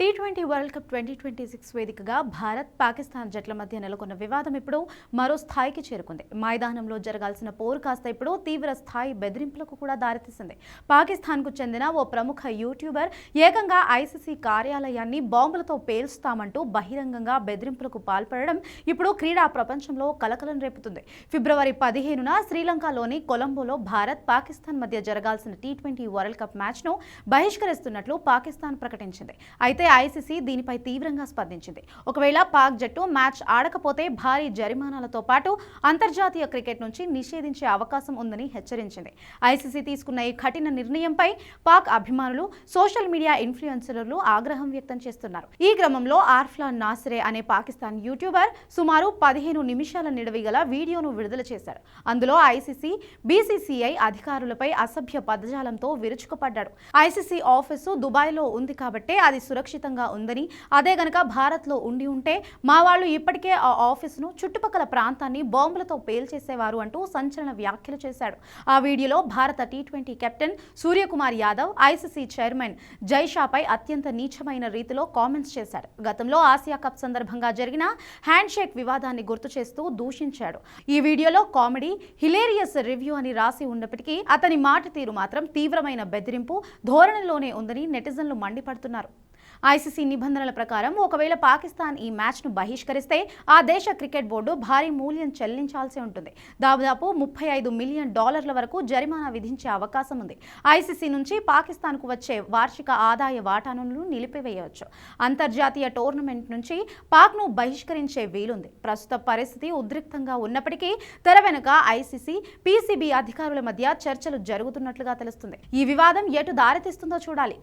T twenty world cup twenty twenty six వేదికగా భారత్ పాకిస్తాన్ జట్ల మధ్య నెలకొన్న వివాదం ఇప్పుడు మరో స్థాయికి చేరుకుంది. మైదానంలో జరగాల్సిన పోరు కాస్త ఇప్పుడు తీవ్ర స్థాయి బెదిరింపులకు కూడా దారితీసింది. పాకిస్తాన్కు చెందిన ఓ ప్రముఖ యూట్యూబర్ ఏకంగా ఐసీసీ కార్యాలయాన్ని బాంబులతో పేల్స్తామంటూ బహిరంగంగా బెదిరింపులకు పాల్పడడం ఇప్పుడు క్రీడా ప్రపంచంలో కలకలం రేపుతుంది. ఫిబ్రవరి పదిహేనున శ్రీలంకలోని కొలంబోలో భారత్ పాకిస్తాన్ మధ్య జరగాల్సిన టీ ట్వంటీ వరల్డ్ కప్ మ్యాచ్ను బహిష్కరిస్తున్నట్లు పాకిస్తాన్ ప్రకటించింది. అయితే ఐసీసీ దీనిపై తీవ్రంగా స్పందించింది. ఒకవేళ పాక్ జట్టు మ్యాచ్ ఆడకపోతే భారీ జరిమానాలతో పాటు అంతర్జాతీయ క్రికెట్ నుంచి నిషేధించే అవకాశం ఉందని హెచ్చరించింది. ఐసీసీ తీసుకున్న ఈ కఠిన నిర్ణయంపై పాక్ అభిమానులు సోషల్ మీడియా ఇన్ఫ్లుయెన్సర్లు ఆగ్రహం వ్యక్తం చేస్తున్నారు. ఈ క్రమంలో ఆర్ఫ్లాన్ నాసిరే అనే పాకిస్తాన్ యూట్యూబర్ సుమారు పదిహేను నిమిషాల నిడవి గల వీడియోను విడుదల చేశారు. అందులో ఐసీసీ బీసీసీఐ అధికారులపై అసభ్య పదజాలంతో విరుచుకుపడ్డాడు. ఐసీసీ ఆఫీసు దుబాయ్లో ఉంది కాబట్టే అది సురక్షిత సురక్షితంగా ఉందని. అదే గనక భారత్లో ఉండి ఉంటే మా వాళ్ళు ఇప్పటికే ఆ ఆఫీసును చుట్టుపక్కల ప్రాంతాన్ని బాంబులతో పేల్చేసేవారు అంటూ సంచలన వ్యాఖ్యలు చేశాడు. ఆ వీడియోలో భారత T twenty captain Suryakumar Yadav ICC chairman జైషాపై అత్యంత నీచమైన రీతిలో కామెంట్స్ చేశాడు గతంలో ఆసియా కప్ సందర్భంగా జరిగిన హ్యాండ్షేక్ వివాదాన్ని గుర్తు చేస్తూ దూషించాడు. ఈ వీడియోలో కామెడీ హిలేరియస్ రివ్యూ అని రాసి ఉన్నప్పటికీ అతని మాట తీరు మాత్రం తీవ్రమైన బెదిరింపు ధోరణిలోనే ఉందని నెటిజన్లు మండిపడుతున్నారు. ఐసీసీ నిబంధనల ప్రకారం ఒకవేళ పాకిస్తాన్ ఈ మ్యాచ్ను బహిష్కరిస్తే ఆ దేశ క్రికెట్ బోర్డు భారీ మూల్యం చెల్లించాల్సి ఉంటుంది. దాదాపు ముప్పై ఐదు మిలియన్ డాలర్ల వరకు జరిమానా విధించే అవకాశం ఉంది. ఐసీసీ నుంచి పాకిస్తాన్కు వచ్చే వార్షిక ఆదాయ వాటాను నిలిపివేయవచ్చు. అంతర్జాతీయ టోర్నమెంట్ నుంచి పాక్ను బహిష్కరించే వీలుంది. ప్రస్తుత పరిస్థితి ఉద్రిక్తంగా ఉన్నప్పటికీ తెర వెనుక ఐసీసీ పీసీబీ అధికారుల మధ్య చర్చలు జరుగుతున్నట్లుగా తెలుస్తుంది. ఈ వివాదం ఎటు దారితీస్తుందో చూడాలి.